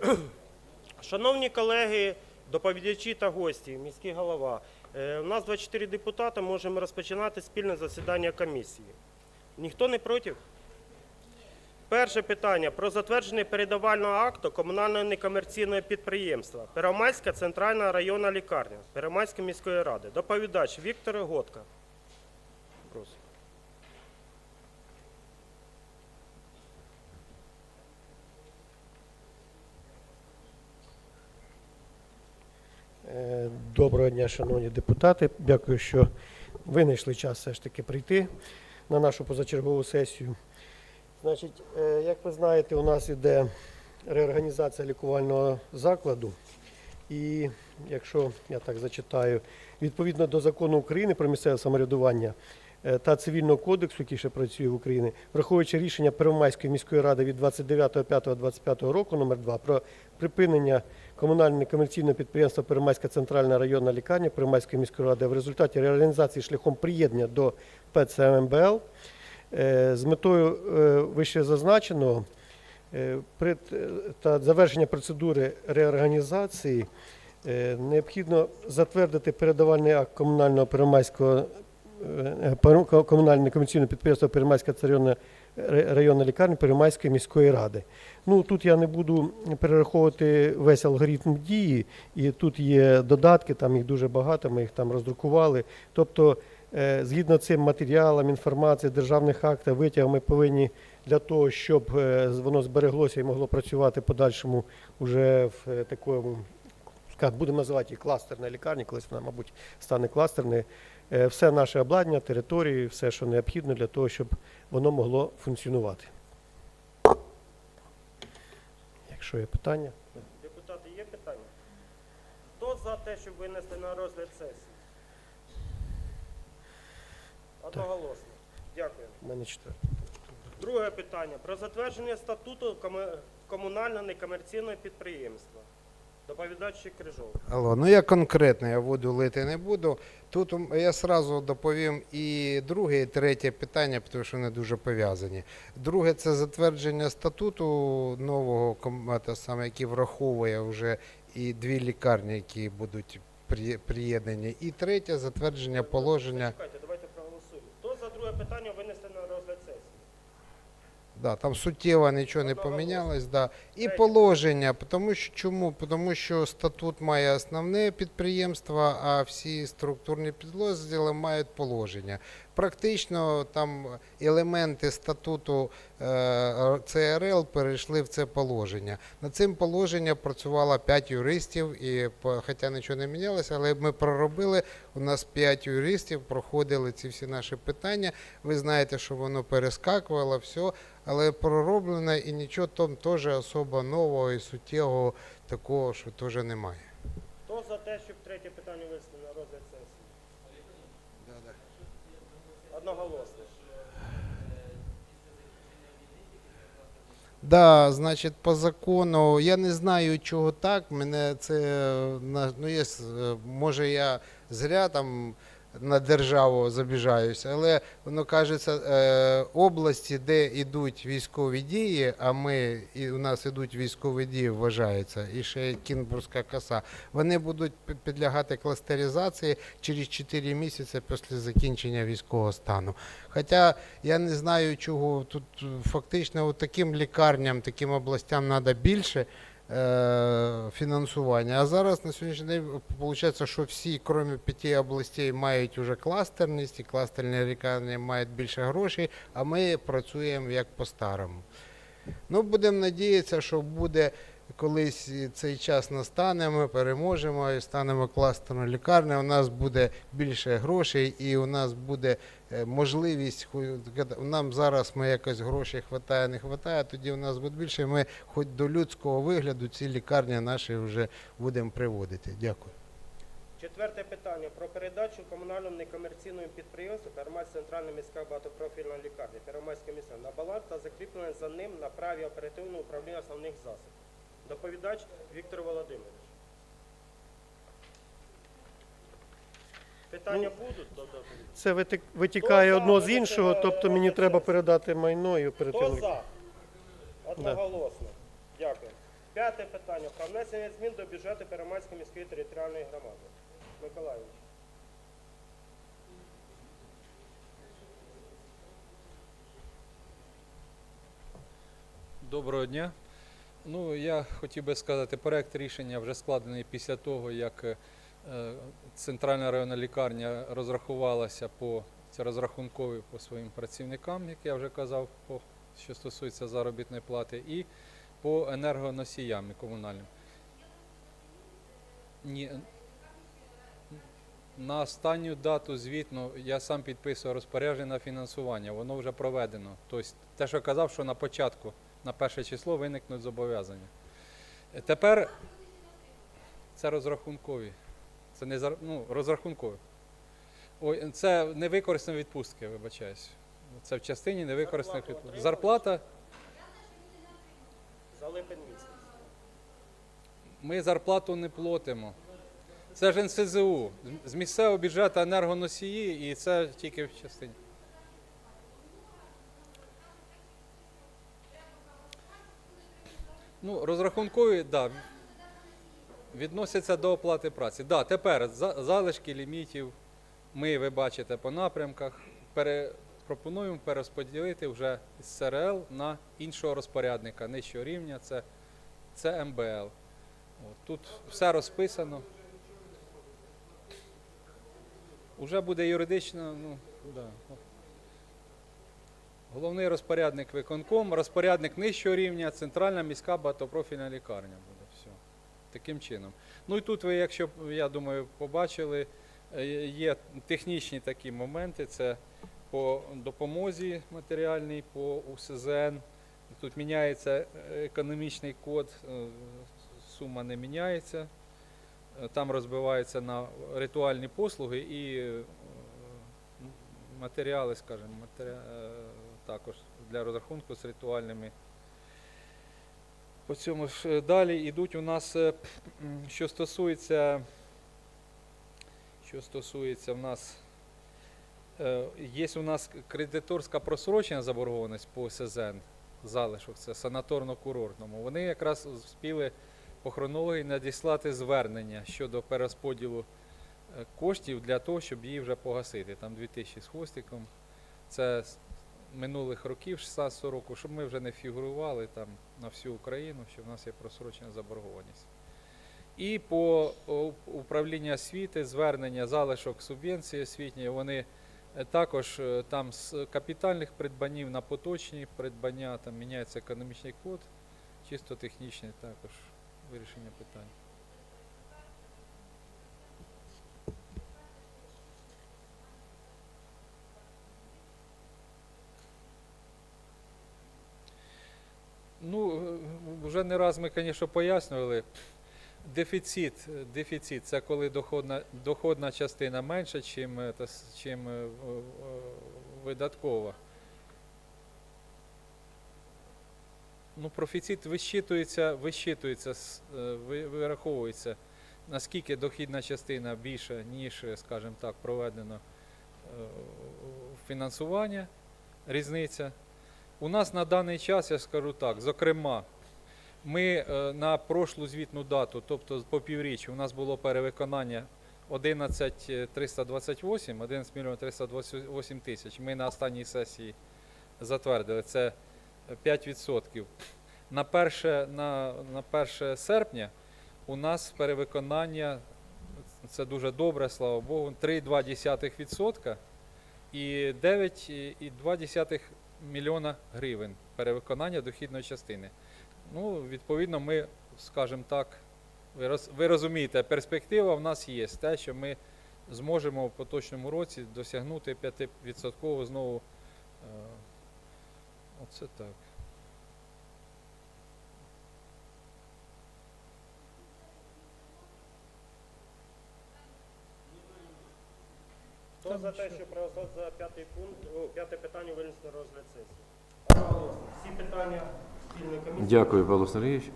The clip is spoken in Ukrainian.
Шановні колеги, доповідачі та гості, міський голова, е, у нас 24 депутати, можемо розпочинати спільне засідання комісії. Ніхто не проти? Перше питання про затвердження передавального акту комунального некомерційного підприємства Первомайська центральна районна лікарня Первомайської міської ради. Доповідач Віктор Готка. Прошу. Доброго дня, шановні депутати. Дякую, що ви знайшли час все ж таки прийти на нашу позачергову сесію. Значить, е, як ви знаєте, у нас іде реорганізація лікувального закладу. І якщо я так зачитаю, відповідно до закону України про місцеве самоврядування е, та цивільного кодексу, який ще працює в Україні, враховуючи рішення Первомайської міської ради від 29.05.25 року номер 2 про припинення комунального комерційного підприємства Первомайська центральна районна лікарня Первомайської міської ради в результаті реорганізації шляхом приєднання до ПЦМБЛ е, з метою е, вище зазначеного е, та завершення процедури реорганізації е, необхідно затвердити передавальний акт комунального Первомайського е, пер- комунального комерційного підприємства Первомайська районна, районна лікарня Первомайської міської ради. Ну тут я не буду перераховувати весь алгоритм дії, і тут є додатки, там їх дуже багато, ми їх там роздрукували. Тобто, е, згідно цим матеріалам, інформації, державних актів, витяг ми повинні для того, щоб е, воно збереглося і могло працювати подальшому вже в е, такому, скажімо, будемо називати її кластерна лікарня, колись вона, мабуть, стане кластерною. Е, Все наше обладнання, території, все, що необхідно для того, щоб воно могло функціонувати. Якщо є питання. Депутати, є питання? Хто за те, щоб винести на розгляд сесії? Одноголосно. Дякую. У мене четверте. Друге питання про затвердження статуту комунального некомерційного підприємства. Доповідач Крижов. Алло, ну я конкретно, я воду лити не буду. Тут я сразу доповім і друге, і третє питання, тому що вони дуже пов'язані. Друге це затвердження статуту нового, ком- те саме, який враховує вже і дві лікарні, які будуть при- приєднані. І третє затвердження положення. Чекайте, давайте проголосуємо. Хто за друге питання розгляд сесії? Да, там суттєво нічого не помінялось. Да. І положення, тому що чому? Тому що статут має основне підприємство, а всі структурні підрозділи мають положення. Практично там елементи статуту е, ЦРЛ перейшли в це положення. Над цим положенням працювало 5 юристів, і хоча нічого не мінялося, але ми проробили. У нас 5 юристів проходили ці всі наші питання. Ви знаєте, що воно перескакувало, все, але пророблено і нічого там теж особо нового і суттєвого такого, що теж немає. Хто за те, щоб третє питання винести на розгляд сесії? Одноголосно. Да, значить, по закону, я не знаю, чого так. Мене це ну, є, е, може я зря там на державу забіжаюся, але воно кажеться, е, області, де йдуть військові дії, а ми і у нас йдуть військові дії, вважається, і ще Кінбурзька коса, вони будуть підлягати кластеризації через 4 місяці після закінчення військового стану. Хоча я не знаю, чого тут фактично таким лікарням, таким областям треба більше фінансування. А зараз на сьогоднішній день виходить, що всі, крім п'яти областей, мають вже кластерність, і кластерні лікарні мають більше грошей, а ми працюємо як по-старому. Ну, будемо надіятися, що буде колись цей час настане, ми переможемо і станемо кластерною лікарнею. У нас буде більше грошей, і у нас буде е, можливість. Нам зараз ми якось грошей хватає, не хватає. Тоді у нас буде більше. Ми, хоч до людського вигляду, ці лікарні наші вже будемо приводити. Дякую. Четверте питання про передачу комунальному некомерційному підприємству Первомайська центральна міська багатопрофільна лікарня Первомайська міста на баланс та закріплення за ним на праві оперативного управління основних засобів. Доповідач Віктор Володимирович. Питання будуть до доповіді? Це витик- витікає Хто за? одно з іншого, тобто мені треба передати майно і Хто оперативно. за? Одноголосно. Дякую. П'яте питання. Про внесення змін до бюджету Первомайської міської територіальної громади. Миколаївич. Доброго дня. Ну, я хотів би сказати, проект рішення вже складений після того, як е, Центральна районна лікарня розрахувалася по це розрахункові по своїм працівникам, як я вже казав, по, що стосується заробітної плати, і по енергоносіям і комунальним. Ні, на останню дату звітну я сам підписував розпорядження на фінансування, воно вже проведено. Тобто те, що казав, що на початку, на перше число виникнуть зобов'язання. Е, Тепер це розрахункові. Це не зар- ну, розрахункові. Ой, це невикористані відпустки, вибачаюсь. Це в частині невикористаних відпусток. Зарплата. За липень місяць. Ми зарплату не платимо. Це ж НСЗУ. З місцевого бюджету енергоносії, і це тільки в частині. Ну, розрахункові. Да, відносяться до оплати праці. Да, тепер за- залишки лімітів ми, ви бачите, по напрямках. Пере, пропонуємо перерозподілити вже з СРЛ на іншого розпорядника нижчого рівня. Це, МБЛ. Тут все розписано. Уже буде юридично, ну, да. Головний розпорядник виконком, розпорядник нижчого рівня, центральна міська багатопрофільна лікарня буде. Все. Таким чином. Ну і тут ви, якщо я думаю, побачили, е, є технічні такі моменти. Це по допомозі матеріальній, по УСЗН. Тут міняється е, економічний код, е, сума не міняється. Там розбивається на ритуальні послуги і матеріали, скажімо, матері... також для розрахунку з ритуальними. По цьому ж е, далі йдуть у нас, е, що стосується, що стосується в нас, е, є у нас кредиторська просрочена заборгованість по СЗН, залишок, це санаторно-курортному. Вони якраз спіли по хронології надіслати звернення щодо перерозподілу коштів для того, щоб її вже погасити. Там 2000 з хвостиком. Це минулих років, 16 року, щоб ми вже не фігурували там на всю Україну, що в нас є просрочена заборгованість. І по управлінню освіти звернення залишок субвенції освітньої, вони е, також е, там з капітальних придбанів на поточні придбання, там міняється економічний код, чисто технічний також вирішення питань. Ну, е, вже не раз ми, звісно, пояснювали. Дефіцит, е, дефіцит це коли доходна, доходна частина менша, чим, е, чим е, е, видаткова. Ну, профіцит вищитується, вищитується, е, вираховується, наскільки дохідна частина більша, ніж, е, скажімо так, проведено е, фінансування, різниця. У нас на даний час, я скажу так, зокрема, ми е, на прошлу звітну дату, тобто по півріччю, у нас було перевиконання 11 328, 11 мільйонів 328 тисяч. Ми на останній сесії затвердили, це 5%. На 1, на, на 1 серпня у нас перевиконання, це дуже добре, слава Богу, 3,2% і 9,2 мільйона гривень перевиконання дохідної частини. Ну, відповідно, ми, скажімо так, ви, роз, ви розумієте, перспектива в нас є те, що ми зможемо в поточному році досягнути 5% знову. Е, оце так. Хто за те, що проголосувати за п'ятий пункт, о, п'яте питання винести на розгляд сесії? Всі питання спільної комісії. Дякую, Павло Сергійович.